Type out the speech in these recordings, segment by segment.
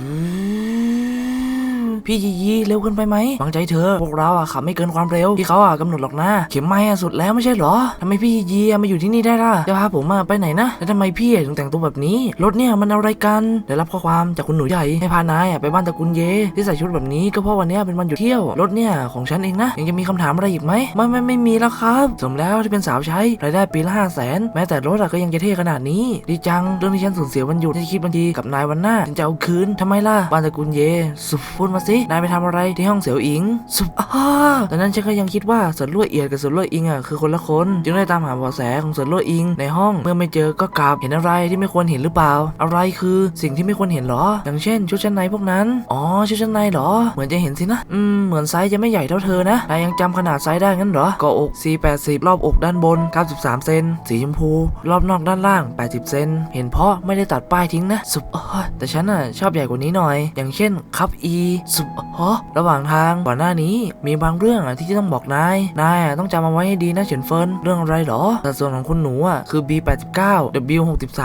Mm. พี่ยียีเร็วเกินไปไหมวางใจเธอ พวกเราอะขับไม่เกินความเร็วที่เขาอะกำหนดหรอกนะเข็มไม้อะสุดแล้วไม่ใช่เหรอทำไมพี่ยียีมาอยู่ที่นี่ได้ล่ะจะพาผมอะไปไหนนะแล้วทำไมพี่ถึงแต่งตัวแบบนี้รถเนี่ยมันอะไรกันได้รับข้อความจากคุณหนูใหญ่ให้พานายอะไปบ้านตระกูลเย ที่ใส่ชุดแบบนี้ก็เพราะวันนี้เป็นวันหยุดเที่ยวรถเนี่ยของฉันเองนะยังจะมีคำถามอะไรอีกไหมไม่ไม่ไม่มีแล้วครับสมแล้วที่เป็นสาวใช้รายได้ปีละห้าแสนแม้แต่รถอะก็ยังจะเท่ขนาดนี้ ดีจังเรื่องที่ฉันสูญเสียวันหยุดที่คิดบัญชีกับนายวันหน้าฉันจะเอาคืนทำไมล่ะบ้านตระกูลเยสุพูดมาสินายไปทำอะไรที่ห้องเสี่ยวอิง สุบอ้าตอนนั้นฉันก็ยังคิดว่าเสินลวดเอียดกับเสินลวดอิงอะคือคนละคน จึงได้ตามหาเบาะแสของเสินลวดอิง ในห้อง เมื่อไม่เจอก็กลับ เห็นอะไรที่ไม่ควรเห็นหรือเปล่า อะไรคือสิ่งที่ไม่ควรเห็นเหรอ อย่างเช่น ชุดชั้นในพวกนั้น อ๋อ ชุดชั้นในเหรอ เหมือนจะเห็นสินะ อืม เหมือนไซส์จะไม่ใหญ่เท่าเธอนะ นายยังจำขนาดไซส์ได้งั้นเหรอ ก็อก 480 รอบอกด้านบน 93 เซน สีชมพู รอบนอกด้านล่าง 80 เซน เห็นเพราะไม่ได้ตัดป้ายทิ้งนะ สุบแต่ฉันอะชอบใหญ่กว่านี้หน่อย อย่างเช่นคัพ E สุบอ๋อระหว่างทางก่อนหน้านี้มีบางเรื่องอะที่จะต้องบอกนาย นายอะต้องจำเอาไว้ให้ดีนะเฉินเฟินเรื่องอะไรเหรอสัดส่วนของคุณหนูอะคือ B89 W63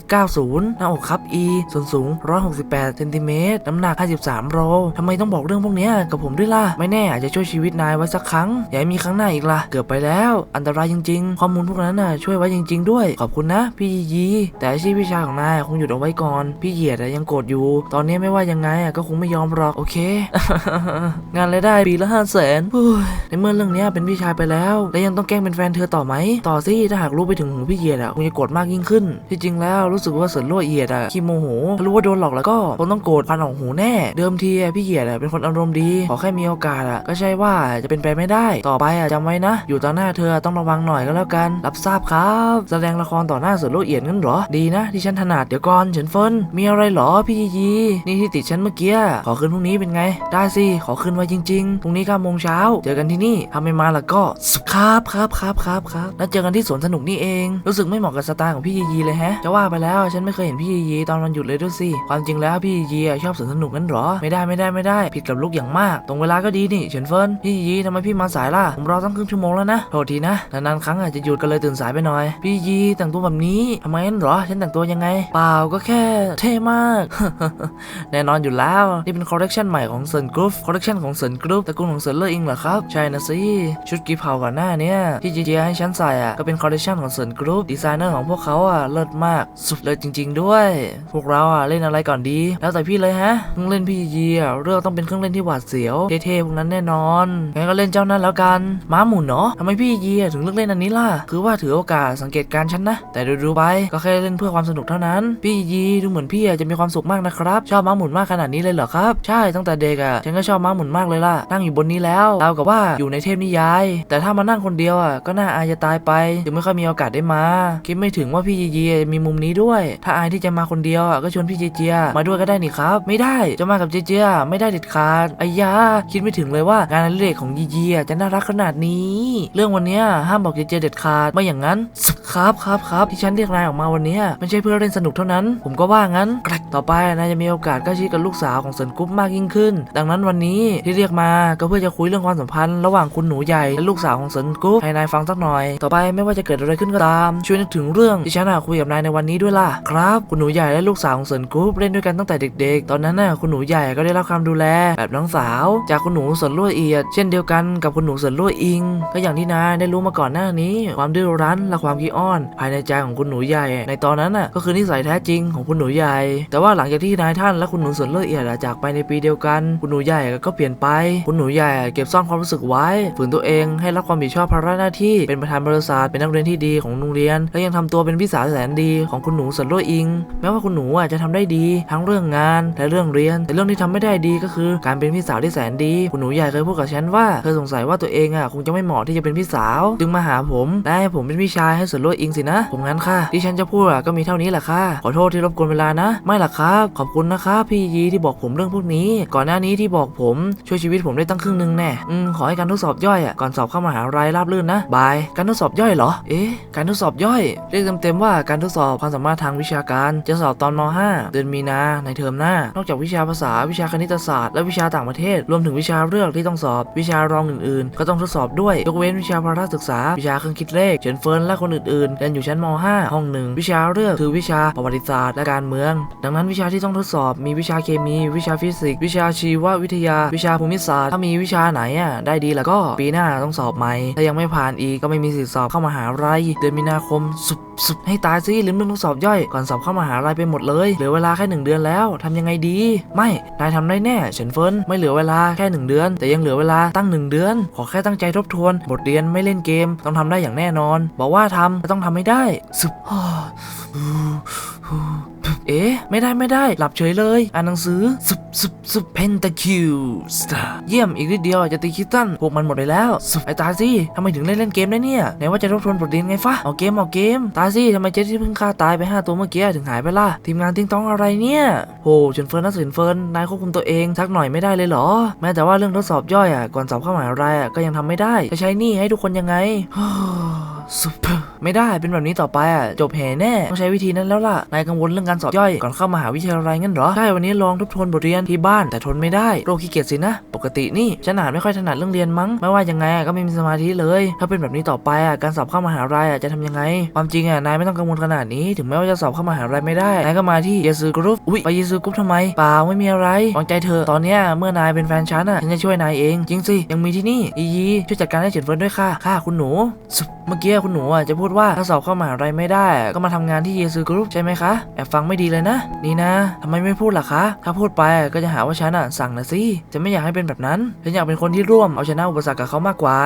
H90 หน้าอกคัพ E ส่วนสูง 168เซนติเมตรน้ำหนัก 53โลทำไมต้องบอกเรื่องพวกนี้กับผมด้วยล่ะ ไม่แน่อาจจะช่วยชีวิตนายไว้สักครั้ง อย่าให้มีครั้งหน้าอีกล่ะ เกือบไปแล้ว อันตรายจริง ๆ ข้อมูลพวกนั้นน่ะช่วยไว้จริง ๆ ด้วย ขอบคุณนะ พี่ยี แต่อาชีพพี่ชายของนายคงหยุดเอาไว้ก่อน พี่เหยียดยังโกรธอยู่ ตอนนี้ไม่ว่ายังไงก็คงไม่ยอมหรอก โอเคงานรายได้ปีละห้าแสนในเมื่อเรื่องนี้เป็นพี่ชายไปแล้ว แล้วยังต้องแกล้งเป็นแฟนเธอต่อไหม ต่อสิถ้าหากรู้ไปถึงหูพี่เหยียดอะคงจะโกรธมากยิ่งขึ้น ที่จริงแล้วรู้สึกว่าเสินรั่วเหยียดอะขี้โมโหถ้ารู้ว่าโดนหลอกแล้วก็คงต้องโกรธพันออกหูแน่ เดิมทีพี่เหยียดอะเป็นคนอารมณ์ดี ขอแค่มีโอกาสอะก็ใช่ว่าจะเป็นไปไม่ได้ ต่อไปอะจำไว้นะ อยู่ต่อหน้าเธอต้องระวังหน่อยก็แล้วกัน รับทราบครับ แสดงละครต่อหน้าเสินรั่วเหยียดงั้นเหรอ ดีนะ ที่ฉันถนัดเดี๋ยวก่อนเฉินเฟินมีอะไรหรอพี่ยีนี่ที่ติดฉันเมื่อกี้ขอคืนพรุ่งนี้เป็นไง ได้สิ ขอคืนไว้จริงๆ พรุ่งนี้9โมงเช้า เจอกันที่นี่ถ้าไม่มาแล้วก็ครับครับครับครับครับแล้วเจอกันที่สวนสนุกนี่เอง รู้สึกไม่เหมาะกับสไตล์ของพี่ยียีเลยแฮะ จะว่าไปแล้วฉันไม่เคยเห็นพี่ยียีตอนวันหยุดเลยด้วยสิ ความจริงแล้วพี่ยียีชอบสวนสนุกงั้นหรอ ไม่ได้ไม่ได้ไม่ได้ ผิดกับลูกอย่างมาก ตรงเวลาก็ดีนี่เฉินเฟินพี่ยียีทำไมพี่มาสายล่ะ ผมรอตั้งครึ่งชั่วโมงแล้วนะ โทษทีนะ นานๆครั้งอาจจะหยุดกันเลยตื่นสายไปหน่อย พี่ยีแต่งตัวแบบนี้ทำไมงั้นเหรอ ฉันแต่งตัวยังไง เปล่าก็แค่เท่มาก แน่นอนอยู่แล้ว นี่เป็นคอลเลกชันใหม่ของเซินกรุ๊ปคอลเลกชันของเซินกรุ๊ปตระกูลของเซินเลอร์อิงเหรอครับ ใช่นะสิชุดกีเผาก่อนหน้าเนี้ยที่จีเจให้ฉันใส่อะก็เป็นคอลเลกชันของเซินกรุ๊ปดีไซเนอร์ของพวกเขาอะเลิศมากสุดเลิศจริง ๆ ด้วย พวกเราอะเล่นอะไรก่อนดี แล้วแต่พี่เลยฮะเครื่องเล่นพี่จีอะเรื่องต้องเป็นเครื่องเล่นที่หวาดเสียวเท่ๆพวกนั้นแน่นอนงั้นก็เล่นเจ้านั้นแล้วกันม้าหมุนเนาะทำไมพี่ยีอะถึงเลือกเล่นอันนี้ล่ะคือว่าถือโอกาสสังเกตการณ์ฉันนะ แต่ดูๆไปก็แค่เล่นเพื่อความสนุกเท่านั้น พี่ยีดูเหมือนพี่จะมีความสุขมากนะครับ ชอบม้าหมุนมากขนาดนี้เลยเหรอครับ ใช่ตั้งแต่เด็กอะฉันก็ชอบม้าหมุนมากเลยล่ะ นั่งอยู่บนนี้แล้วราวกับว่าอยู่ในเทพนิยาย แต่ถ้ามานั่งคนเดียวอะก็น่าอายจะตายไปจึงไม่ค่อยมีโอกาสได้มา คิดไม่ถึงว่าพี่ยียีมีมุมนี้ด้วย ถ้าอายที่จะมาคนเดียวอะก็ชวนพี่เจเจียมาด้วยก็ได้นี่ครับ ไม่ได้จะมากับเจเจียไม่ได้เด็ดขาดอ้ยาคิดไม่ถึงเลยว่างานอดิเรกของยียีจะน่ารักขนาดนี้ เรื่องวันนี้ห้ามบอกเจเจียเด็ดขาดไม่อย่างนั้น ครับครับครับที่ฉันเรียกนายออกมาวันนี้ไม่ใช่เพื่อเล่นสนุกเท่านั้น ผมก็ว่างั้นกรกต่อไปนายจะมีโอกาสใกล้ชิดกับลูกสาวของเซินกรุ๊ปมากยิ่งขึ้น ดังนั้นวันนี้ที่เรียกมาก็เพื่อจะคุยเรื่องความสัมพันธ์ระหว่างคุณหนูใหญ่และลูกสาวของเซินกรุ๊ปให้นายฟังสักหน่อย ต่อไปไม่ว่าจะเกิดอะไรขึ้นก็ตามช่วยนึกถึงเรื่องที่ฉันน่ะคุยกับนายในวันนี้ด้วยล่ะครับคุณหนูใหญ่และลูกสาวของเซินกรุ๊ปเล่นด้วยกันตั้งแต่เด็ก ๆ ตอนนั้นน่ะคุณหนูใหญ่ก็ได้รับความดูแลแบบน้องสาว จากคุณหนูเซินลั่วเอียด เช่นเดียวกันกับคุณหนูเซินลั่วอิง ก็อย่างที่นายได้รู้มาก่อนหน้านี้ ความดื้อรั้นและความขี้อ้อน ภายในใจของคุณหนูใหญ่ ในตอนนั้นน่ะก็คือนิสัยแท้จริงของคุณหนูใหญ่ แต่ว่าหลังจากที่นายท่านและคุณหนูเซินลั่วเอียดจากไปในปีเดียวกัน คุณหนูใหญ่ก็เปลี่ยนไป คุณหนูใหญ่เก็บซ่อนความรู้สึกไว้ ฝืนตัวเองให้รับความผิดชอบภาระหน้าที่ เป็นประธานบริษัท เป็นนักเรียนที่ดีของโรงเรียน และยังทำตัวเป็นพี่สาวแสนดีของคุณหนูเซินลั่วอิง แม้ว่าคุณหนูอะจะทำได้ดี ทั้งเรื่องงานและเรื่องเรียน แต่เรื่องที่ทำไม่ได้ดีก็คือการเป็นพี่สาวที่แสนดี คุณหนูใหญ่เคยพูดกับฉันว่าเธอสงสัยว่าตัวเองอะคงจะไม่เหมาะที่จะเป็นพี่สาว จึงมาหาผมและให้ผมเป็นพี่ชายให้เซินลั่วอิงสินะ ผมงั้นค่ะ ที่ฉันจะพูดอะก็มีเท่านี้แหละค่ะ ขอโทษที่รบกวนเวลานะ ไม่หรอกครับ ขอบคุณนะครับพี่ยีที่บอกผมเรื่องพวกนี้ ก่อนหน้านี้ที่บอกผมช่วยชีวิตผมได้ตั้งครึ่งหนึงแน่อืมขอให้การทดสอบย่อยอะก่อนสอบเข้ามหาวิทยาลัยราบรื่นนะบาย การทดสอบย่อยเหรอ เอ๊ะ การทดสอบย่อย เรียกเต็มๆว่าการทดสอบความสามารถทางวิชาการ จะสอบตอนม .5 เดือนมีนาในเทอมหน้า นอกจากวิชาภาษาวิชาคณิตศาสตร์และวิชาต่างประเทศ รวมถึงวิชาเลือกที่ต้องสอบวิชารองอื่นๆ ก็ต้องทดสอบด้วยยกเว้นวิชาภาระศึกษา วิชาเครื่องคิดเลขเฉินเฟินและคนอื่อื่นเรียนอยู่ชั้นม .5 ห้องหนึ่งวิชาเลือกคือวิชาประวัติศาสตร์และการเมือง ดังนั้นวิชาที่ต้องทดสอบมีวิชาเคมี วิชาฟิสิกส์วิชาชีววิทยา วิชาภูมิศาสตร์ถ้ามีวิชาไหนอะได้ดีแล้วก็ปีหน้าต้องสอบใหม่ถ้ายังไม่ผ่านอีกก็ไม่มีสิทธิสอบเข้ามหาลัยเดือนมีนาคมสุด สุดให้ตายสิลืมเรื่องทดสอบย่อยก่อนสอบเข้ามหาลัยไปหมดเลยเหลือเวลาแค่หนึ่งเดือนแล้วทำยังไงดี ไม่นายทำได้แน่เฉินเฟินไม่เหลือเวลาแค่หนึ่งเดือน แต่ยังเหลือเวลาตั้งหนึ่งเดือน ขอแค่ตั้งใจทบทวน บทเรียนไม่เล่นเกม ต้องทำได้อย่างแน่นอน บอกว่าทำก็ต้องทำให้ได้สุด เอ๊ะ ไม่ได้ไม่ได้ หลับเฉยเลย อ่านหนังสือสุบสุบสุบเพนตาคิวสตาเยี่ยมอีกนิดเดียวจะตีคิตตันพวกมันหมดไปแล้วสุบไอตายสิทำไมถึงได้เล่นเกมได้เนี่ยไหนว่าจะทบทวนบทเรียนไงฟะเอาเกมเอาเกม ตายสิทำไมเจ๊ที่เพิ่งฆ่าตายไป 5 ตัวเมื่อกี้ถึงหายไปล่ะทีมงานติ้งต้องอะไรเนี่ยโหเฉินเฟินน่าสินเฟินนายควบคุมตัวเองสักหน่อยไม่ได้เลยเหรอ แม้แต่ว่าเรื่องทดสอบย่อยอะก่อนสอบเข้ามหาลัยอะก็ยังทำไม่ได้จะใช้หนี่ให้ทุกคนยังไง สุปไม่ได้เป็นแบบนี้ต่อไปอะจบแห่แน่ต้องใช้วิธีนั้นแล้วล่ะนายกังวลเรื่องการสอบย่อยก่อนเข้ามหาวิทยาลัยงั้นเหรอใช่วันนี้ลองทบทวนบทเรียนที่บ้านแต่ทนไม่ได้โรคขี้เกียจสินะ ปกตินี่ฉันอ่านไม่ค่อยถนัดเรื่องเรียนมั้งไม่ว่ายังไงอะก็ไม่มีสมาธิเลย ถ้าเป็นแบบนี้ต่อไปอะการสอบเข้ามหาลัยอะจะทำยังไง ความจริงอะนายไม่ต้องกังวลขนาดนี้ ถึงแม้ว่าจะสอบเข้ามหาลัยไม่ได้นายก็มาที่เยซูกรุ๊ปอุ้ยไปเยซูกรุ๊ปทำไมเปล่าไม่มีอะไรวางใจเธอตอนเนี้ยเมื่อนายเป็นแฟนฉันอะฉันจะช่วยนายเอง จริงสิยังมีที่นี่อียีช่วยจัดการให้เฉินเฟินด้วยค่ะค่ะคุณหนูเมื่อกี้คุณหนูอะจะพูดว่าถ้าสอบเข้ามหาลัยไม่ได้ ก็มาทำงานที่เยซูกรุ๊ปใช่ไหมคะแอบฟังไม่ดีเลยนะ นี่นะทำไมไม่พูดล่ะคะ ถ้าพูดไปก็จะหาว่าฉันอะสั่งนะสิจะไม่อยากให้เป็นแบบนั้นฉันอยากเป็นคนที่ร่วมเอาชนะอุปสรรคกับเขามากกว่า